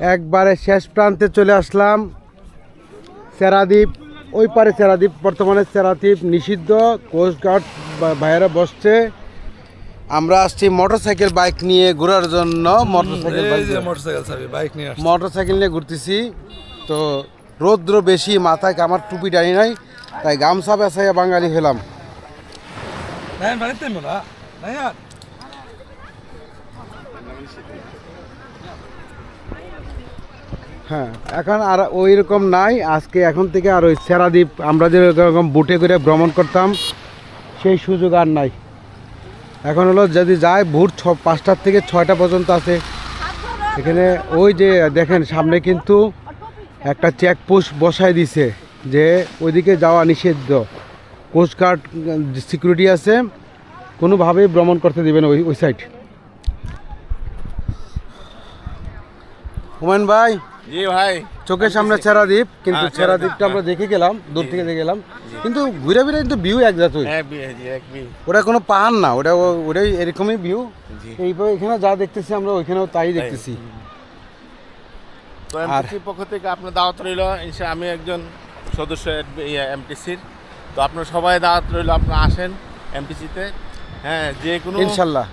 একবারে শেষ প্রান্তে চলে আসলাম। সেরাদ্বীপ ওই পারে সেরাদ্বীপ বর্তমানে সেরাদ্বীপ নিষিদ্ধ কোস্টগার্ড ভাইয়েরা বসছে। আমরা আসছি মোটরসাইকেল বাইক নিয়ে ঘোরার জন্য। মোটরসাইকেল বাইক নিয়ে মোটরসাইকেল নিয়ে ঘুরতেছি। তো রৌদ্র বেশি মাথায় আমার টুপি ডানি নাই তাই গামছা বেসাইয়া বাঙালি হলাম। হ্যাঁ এখন আর ওই রকম নাই। আজকে এখন থেকে আর ওই সেরাদ্বীপ আমরা যে রকম বুটে করে ভ্রমণ করতাম, সেই সুযোগ আর নাই। এখন হলো যদি যায়, ভোর ছ, পাঁচটার থেকে ছয়টা পর্যন্ত আছে। এখানে ওই যে দেখেন, সামনে কিন্তু একটা চেকপোস্ট বসায় দিছে যে ওইদিকে যাওয়া নিষিদ্ধ। কোস্টগার্ড সিকিউরিটি আছে, কোনোভাবেই ভ্রমণ করতে দিবেন ওই ওই সাইড হুমায়ুন ভাই জি ভাই। চোখের সামনে চেরাদ্বীপ কিন্তু হ্যাঁ, চেরাদ্বীপটা আমরা দেখে গেলাম দূর থেকে দেখে গেলাম কিন্তু ঘুরে ফিরে কিন্তু ভিউ এক জাতই। হ্যাঁ ওটা কোনো পাহাড় না ওটা ওটাই এরকমই ভিউ। এইভাবে এখানে যা দেখতেছি আমরা ওইখানেও তাই দেখতেছি। তো আর- পক্ষ থেকে আপনার দাওয়াত রইল। ইনশা আমি একজন সদস্য এমটিসির তো আপনার সবাই দাওয়াত রইল আপনারা আসেন এমটিসিতে হ্যাঁ যে কোনো ইনশাল্লাহ।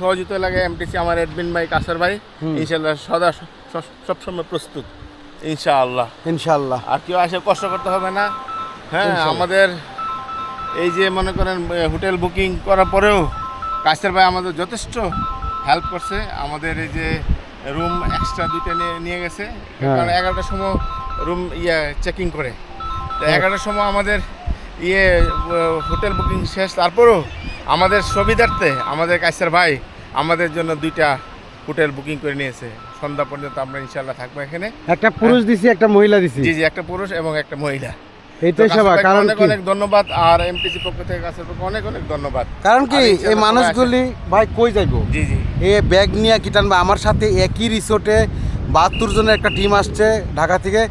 সহযোগিতা লাগে এমটিসি আমার অ্যাডমিন ভাই কাসার ভাই। ইনশাল্লাহ সদা সবসময় প্রস্তুত ইনশাআল্লাহ। ইনশাল্লাহ আর কেউ আসে কষ্ট করতে হবে না। হ্যাঁ আমাদের এই যে মনে করেন হোটেল বুকিং করার পরেও কাছের ভাই আমাদের যথেষ্ট হেল্প করছে। আমাদের এই যে রুম এক্সট্রা দুইটা নিয়ে নিয়ে গেছে। হ্যাঁ। কারণ এগারোটার সময় রুম ইয়ে চেকিং করে। তো এগারোটার সময় আমাদের ইয়ে হোটেল বুকিং শেষ। তারপরেও আমাদের সুবিধার্থে আমাদের কাছের ভাই আমাদের জন্য দুইটা হোটেল বুকিং করে নিয়েছে। সন্ধ্যা পর্যন্ত আমরা ইনশাল্লাহ থাকব এখানে। একটা পুরুষ দিছি একটা মহিলা দিছি। জি জি একটা পুরুষ এবং একটা মহিলা। এইটাই কারণ অনেক অনেক ধন্যবাদ আর এমটিসি পক্ষ থেকে কাছের পক্ষ অনেক অনেক ধন্যবাদ। কারণ কি এই মানুষগুলি ভাই কই যাইবো? জি জি। এ ব্যাগ নিয়ে কি টানবে? আমার সাথে একই রিসোর্টে বাহাত্তর জনের একটা টিম আসছে ঢাকা থেকে।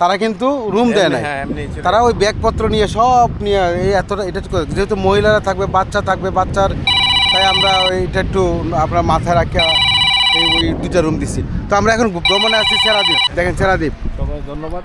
তারা কিন্তু রুম দেয় না হ্যাঁ। তারা ওই ব্যাগপত্র নিয়ে সব নিয়ে এই এতটা এটা যেহেতু মহিলারা থাকবে বাচ্চা থাকবে বাচ্চার তাই আমরা এটা একটু আপনার মাথায় রাখে এই ওই দুইটা রুম দিছি। তো আমরা এখন ভ্রমণে আছি সেরাদ্বীপ। দেখেন সেরাদ্বীপ। সবাই ধন্যবাদ।